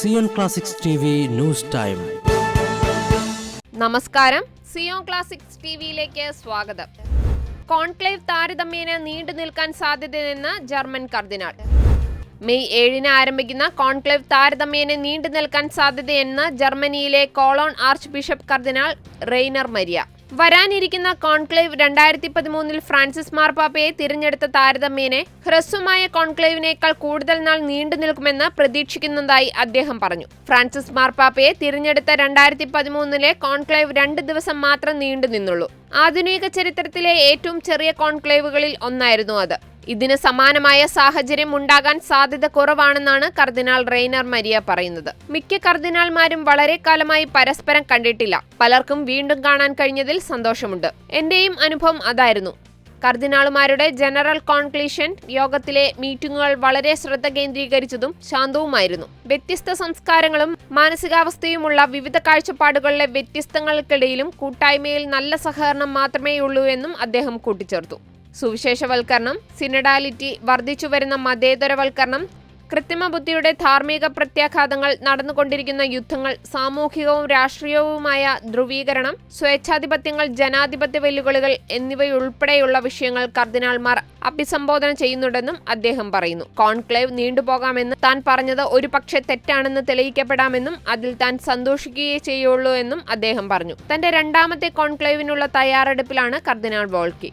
Zion classics news time നമസ്കാരം. Zion classics ടിവിയിലേക്ക് സ്വാഗതം. കോൺക്ലേവ് താരതമ്യേന നീണ്ടു നിൽക്കാൻ സാധ്യതയെന്ന് ജർമ്മൻ കർദിനാൾ. മെയ് ഏഴിന് ആരംഭിക്കുന്ന കോൺക്ലേവ് താരതമ്യേന നീണ്ടു നിൽക്കാൻ സാധ്യതയെന്ന് ജർമ്മനിയിലെ Cologne archbishop cardinal Rainer Maria. വരാനിരിക്കുന്ന കോൺക്ലേവ് രണ്ടായിരത്തി പതിമൂന്നിൽ ഫ്രാൻസിസ് മാർപ്പാപ്പയെ തിരഞ്ഞെടുത്ത താരതമ്യേനെ ഹ്രസ്വമായ കോൺക്ലേവിനേക്കാൾ കൂടുതൽ നാൾ നീണ്ടു നിൽക്കുമെന്ന് പ്രതീക്ഷിക്കുന്നതായി അദ്ദേഹം പറഞ്ഞു. ഫ്രാൻസിസ് മാർപ്പാപ്പയെ തിരഞ്ഞെടുത്ത രണ്ടായിരത്തി പതിമൂന്നിലെ കോൺക്ലേവ് രണ്ട് ദിവസം മാത്രം നീണ്ടു നിന്നുള്ളൂ. ആധുനിക ചരിത്രത്തിലെ ഏറ്റവും ചെറിയ കോൺക്ലേവുകളിൽ ഒന്നായിരുന്നു അത്. ഇതിന് സമാനമായ സാഹചര്യം ഉണ്ടാകാൻ സാധ്യത കുറവാണെന്നാണ് കർദിനാൾ റെയ്നർ മരിയ പറയുന്നത്. മിക്ക കർദിനാൾമാരും വളരെ കാലമായി പരസ്പരം കണ്ടിട്ടില്ല. പലർക്കും വീണ്ടും കാണാൻ കഴിഞ്ഞതിൽ സന്തോഷമുണ്ട്. എന്റെയും അനുഭവം അതായിരുന്നു. കർദിനാളുമാരുടെ ജനറൽ കോൺക്ലീഷൻ യോഗത്തിലെ മീറ്റിംഗുകൾ വളരെ ശ്രദ്ധ കേന്ദ്രീകരിച്ചതും ശാന്തവുമായിരുന്നു. വ്യത്യസ്ത സംസ്കാരങ്ങളും മാനസികാവസ്ഥയുമുള്ള വിവിധ കാഴ്ചപ്പാടുകളിലെ വ്യത്യസ്തങ്ങൾക്കിടയിലും കൂട്ടായ്മയിൽ നല്ല സഹകരണം മാത്രമേയുള്ളൂ എന്നും അദ്ദേഹം കൂട്ടിച്ചേർത്തു. സുവിശേഷവൽക്കരണം സിനഡാലിറ്റി വർദ്ധിച്ചുവരുന്ന മതേതരവൽക്കരണം കൃത്രിമ ബുദ്ധിയുടെ ധാർമ്മിക പ്രത്യാഘാതങ്ങൾ നടന്നുകൊണ്ടിരിക്കുന്ന യുദ്ധങ്ങൾ സാമൂഹികവും രാഷ്ട്രീയവുമായ ധ്രുവീകരണം സ്വേച്ഛാധിപത്യങ്ങൾ ജനാധിപത്യ വെല്ലുവിളികൾ എന്നിവയുൾപ്പെടെയുള്ള വിഷയങ്ങൾ കർദിനാൾമാർ അഭിസംബോധന ചെയ്യുന്നുണ്ടെന്നും അദ്ദേഹം പറയുന്നു. കോൺക്ലേവ് നീണ്ടുപോകാമെന്ന് താൻ പറഞ്ഞത് ഒരു പക്ഷേ തെറ്റാണെന്ന് തെളിയിക്കപ്പെടാമെന്നും അതിൽ താൻ സന്തോഷിക്കുകയേ ചെയ്യുള്ളൂ എന്നും അദ്ദേഹം പറഞ്ഞു. തന്റെ രണ്ടാമത്തെ കോൺക്ലേവിനുള്ള തയ്യാറെടുപ്പിലാണ് കർദിനാൾ വോൾക്കി.